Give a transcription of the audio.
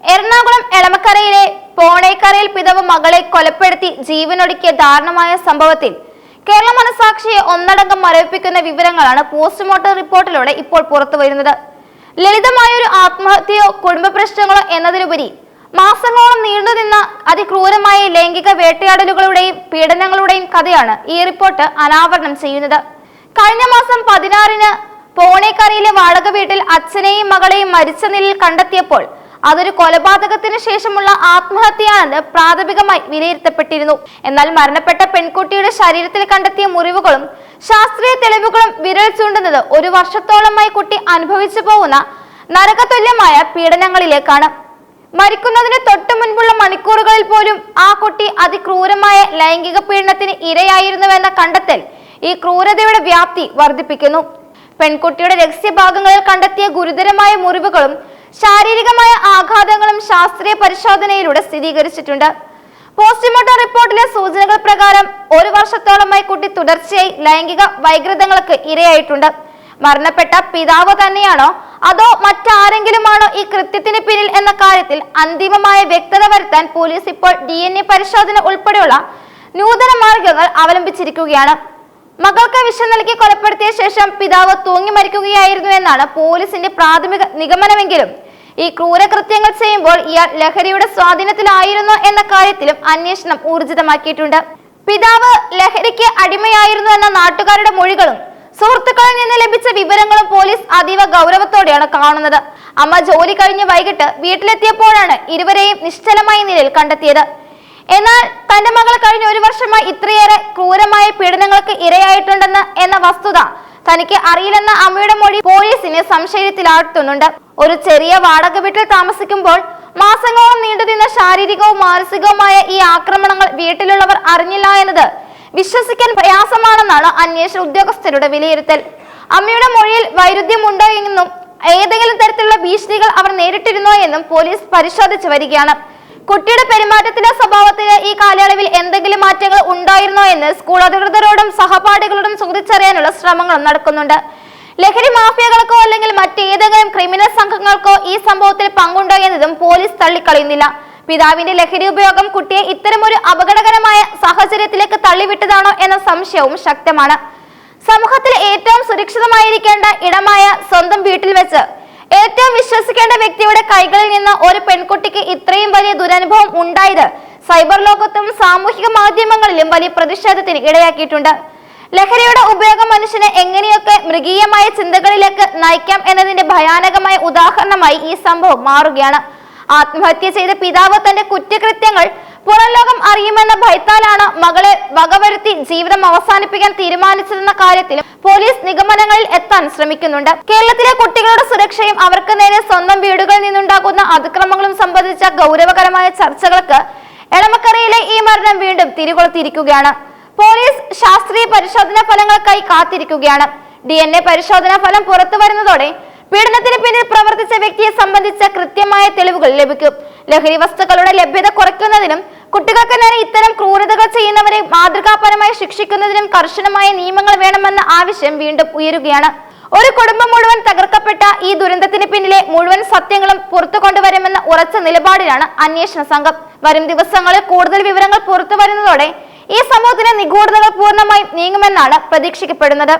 എറണാകുളം എളമക്കരയിലെ പോണേക്കരയിൽ പിതാവ് മകളെ കൊലപ്പെടുത്തി ജീവനൊടുക്കിയ ദാരുണമായ സംഭവത്തിൽ കേരള മനസാക്ഷിയെ ഒന്നടങ്കം മരവിപ്പിക്കുന്ന വിവരങ്ങളാണ് പോസ്റ്റ്മോർട്ടം റിപ്പോർട്ടിലൂടെ ഇപ്പോൾ പുറത്തുവരുന്നത് ലളിതമായ ഒരു ആത്മഹത്യയോ കുടുംബ പ്രശ്നങ്ങളോ എന്നതിലുപരി മാസങ്ങളോളം നീണ്ടുനിന്ന അതിക്രൂരമായ ലൈംഗിക വേട്ടയാടലുകളുടെയും പീഡനങ്ങളുടെയും കഥയാണ് ഈ റിപ്പോർട്ട് അനാവരണം ചെയ്യുന്നത്. കഴിഞ്ഞ മാസം പതിനാറിന് പോണേക്കരയിലെ വാടക വീട്ടിൽ അച്ഛനെയും മകളെയും മരിച്ച നിലയിൽ കണ്ടെത്തിയപ്പോൾ അതൊരു കൊലപാതകത്തിന് ശേഷമുള്ള ആത്മഹത്യയാണെന്ന് പ്രാഥമികമായി വിലയിരുത്തപ്പെട്ടിരുന്നു. എന്നാൽ മരണപ്പെട്ട പെൺകുട്ടിയുടെ ശരീരത്തിൽ കണ്ടെത്തിയ മുറിവുകളും ശാസ്ത്രീയ തെളിവുകളും വിരൽ ചൂണ്ടുന്നത് ഒരു വർഷത്തോളമായി കുട്ടി അനുഭവിച്ചു പോകുന്ന നരകതുല്യമായ പീഡനങ്ങളിലേക്കാണ്. മരിക്കുന്നതിന് തൊട്ടു മുൻപുള്ള മണിക്കൂറുകളിൽ പോലും ആ കുട്ടി അതിക്രൂരമായ ലൈംഗിക പീഡനത്തിന് ഇരയായിരുന്നുവെന്ന കണ്ടെത്തൽ ഈ ക്രൂരതയുടെ വ്യാപ്തി വർദ്ധിപ്പിക്കുന്നു. പെൺകുട്ടിയുടെ രഹസ്യഭാഗങ്ങളിൽ കണ്ടെത്തിയ ഗുരുതരമായ മുറിവുകളും ശാരീരികമായ ആഘാതങ്ങളും ശാസ്ത്രീയ പരിശോധനയിലൂടെ സ്ഥിരീകരിച്ചിട്ടുണ്ട്. പോസ്റ്റ്മോർട്ടം റിപ്പോർട്ടിലെ സൂചനകൾ പ്രകാരം ഒരു വർഷത്തോളമായി കുട്ടി തുടർച്ചയായി ലൈംഗിക വൈകൃതങ്ങൾക്ക് ഇരയായിട്ടുണ്ട്. മരണപ്പെട്ട പിതാവ് തന്നെയാണോ? അതോ മറ്റാരെങ്കിലുമാണോ ഈ കൃത്യത്തിന് പിന്നിൽ എന്ന കാര്യത്തിൽ അന്തിമമായ വ്യക്തത വരുത്താൻ പോലീസ് ഇപ്പോൾ ഡി പരിശോധന ഉൾപ്പെടെയുള്ള നൂതന മാർഗങ്ങൾ അവലംബിച്ചിരിക്കുകയാണ്. മകൾക്ക് വിഷം നൽകി കൊലപ്പെടുത്തിയ ശേഷം പിതാവ് തൂങ്ങി മരിക്കുകയായിരുന്നു എന്നാണ് പോലീസിന്റെ പ്രാഥമിക നിഗമനമെങ്കിലും. ഈ ക്രൂരകൃത്യങ്ങൾ ചെയ്യുമ്പോൾ ഇയാൾ ലഹരിയുടെ സ്വാധീനത്തിലായിരുന്നു എന്ന കാര്യത്തിലും അന്വേഷണം ഊർജിതമാക്കിയിട്ടുണ്ട്. പിതാവ് ലഹരിക്ക് അടിമയായിരുന്നു എന്ന നാട്ടുകാരുടെ മൊഴികളും സുഹൃത്തുക്കളിൽ നിന്ന് ലഭിച്ച വിവരങ്ങളും പോലീസ് അതീവ ഗൗരവത്തോടെയാണ് കാണുന്നത്. അമ്മ ജോലി കഴിഞ്ഞ് വൈകിട്ട് വീട്ടിലെത്തിയപ്പോഴാണ് ഇരുവരെയും നിശ്ചലമായ നിലയിൽ കണ്ടെത്തിയത്. എന്നാൽ തന്റെ മകൾ കഴിഞ്ഞ ഒരു വർഷമായി ഇത്രയേറെ ക്രൂരമായ പീഡനങ്ങൾക്ക് ഇരയായിട്ടുണ്ടെന്ന് എന്ന വസ്തുത തനിക്ക് അറിയില്ലെന്ന അമ്മയുടെ മൊഴി പോലീസിനെ സംശയത്തിലാഴ്ത്തുന്നുണ്ട്. ഒരു ചെറിയ വാടക വീട്ടിൽ താമസിക്കുമ്പോൾ മാസങ്ങളോളം നീണ്ടുനിന്ന ശാരീരികവും മാനസികവുമായ ഈ ആക്രമണങ്ങൾ വീട്ടിലുള്ളവർ അറിഞ്ഞില്ല എന്നത് വിശ്വസിക്കാൻ പ്രയാസമാണെന്നാണ് അന്വേഷണ ഉദ്യോഗസ്ഥരുടെ വിലയിരുത്തൽ. അമ്മയുടെ മൊഴിയിൽ വൈരുദ്ധ്യമുണ്ടോ എന്നും ഏതെങ്കിലും തരത്തിലുള്ള ഭീഷണികൾ അവർ നേരിട്ടിരുന്നോ എന്നും പോലീസ് പരിശോധിച്ചു വരികയാണ്. കുട്ടിയുടെ പെരുമാറ്റത്തിന്റെ സ്വഭാവത്തിലെ ഈ കാലയളവിൽ എന്തെങ്കിലും മാറ്റങ്ങൾ ഉണ്ടായിരുന്നോ എന്ന് സ്കൂൾ അധികൃതരോടും സഹപാഠികളോടും ചോദിച്ചറിയാനുള്ള ശ്രമങ്ങളും നടക്കുന്നുണ്ട്. ലഹരി മാഫിയകൾക്കോ അല്ലെങ്കിൽ മറ്റേതെങ്കിലും ക്രിമിനൽ സംഘങ്ങൾക്കോ ഈ സംഭവത്തിൽ പങ്കുണ്ടോ എന്നതും പോലീസ് തള്ളിക്കളയുന്നില്ല. പിതാവിന്റെ ലഹരി ഉപയോഗം കുട്ടിയെ ഇത്തരമൊരു അപകടകരമായ സാഹചര്യത്തിലേക്ക് തള്ളിവിട്ടതാണോ എന്ന സംശയവും ശക്തമാണ്. സമൂഹത്തിൽ ഏറ്റവും സുരക്ഷിതമായിരിക്കേണ്ട ഇടമായ സ്വന്തം വീട്ടിൽ വെച്ച് ഏറ്റവും വിശ്വസിക്കേണ്ട വ്യക്തിയുടെ കൈകളിൽ നിന്ന് ഒരു പെൺകുട്ടിക്ക് ഇത്രയും വലിയ ദുരനുഭവം ഉണ്ടായത് സൈബർ ലോകത്തും സാമൂഹിക മാധ്യമങ്ങളിലും വലിയ പ്രതിഷേധത്തിന് ഇടയാക്കിയിട്ടുണ്ട്. ലഹരിയുടെ ഉപയോഗം മനുഷ്യനെ എങ്ങനെയൊക്കെ മൃഗീയമായ ചിന്തകളിലേക്ക് നയിക്കാം എന്നതിന്റെ ഭയാനകമായ ഉദാഹരണമായി ഈ സംഭവം മാറുകയാണ്. ആത്മഹത്യ ചെയ്ത പിതാവ് തന്റെ കുറ്റകൃത്യങ്ങൾ പുറം ലോകം അറിയുമെന്ന ഭയത്താലാണ് മകളെ വകവരുത്തി ജീവിതം അവസാനിപ്പിക്കാൻ തീരുമാനിച്ചതെന്ന കാര്യത്തിലും പോലീസ് നിഗമനങ്ങളിൽ എത്താൻ ശ്രമിക്കുന്നുണ്ട്. കേരളത്തിലെ കുട്ടികളുടെ സുരക്ഷയും അവർക്ക് നേരെ സ്വന്തം വീടുകളിൽ നിന്നുണ്ടാകുന്ന അതിക്രമങ്ങളും സംബന്ധിച്ച ഗൗരവകരമായ ചർച്ചകൾക്ക് എളമക്കരയിലെ ഈ മരണം വീണ്ടും തിരികൊളുത്തിയിരിക്കുകയാണ്. പോലീസ് ശാസ്ത്രീയ പരിശോധനാ ഫലങ്ങൾക്കായി കാത്തിരിക്കുകയാണ്. ഡി എൻ എ പരിശോധനാ ഫലം പുറത്തു വരുന്നതോടെ പീഡനത്തിന് പിന്നിൽ പ്രവർത്തിച്ച വ്യക്തിയെ സംബന്ധിച്ച കൃത്യമായ തെളിവുകൾ ലഭിക്കും. ലഹരി വസ്തുക്കളുടെ ലഭ്യത കുറയ്ക്കുന്നതിനും കുട്ടികൾക്ക് നേരെ ഇത്തരം ക്രൂരതകൾ ചെയ്യുന്നവരെ മാതൃകാപരമായി ശിക്ഷിക്കുന്നതിനും കർശനമായ നിയമങ്ങൾ വേണമെന്ന ആവശ്യം വീണ്ടും ഉയരുകയാണ്. ഒരു കുടുംബം മുഴുവൻ തകർക്കപ്പെട്ട ഈ ദുരന്തത്തിന് പിന്നിലെ മുഴുവൻ സത്യങ്ങളും പുറത്തു കൊണ്ടുവരുമെന്ന ഉറച്ച നിലപാടിലാണ് അന്വേഷണ സംഘം. വരും ദിവസങ്ങളിൽ കൂടുതൽ വിവരങ്ങൾ പുറത്തു വരുന്നതോടെ ഈ സംഭവത്തിന്റെ നിഗൂഢതകൾ പൂർണമായും നീങ്ങുമെന്നാണ് പ്രതീക്ഷിക്കപ്പെടുന്നത്.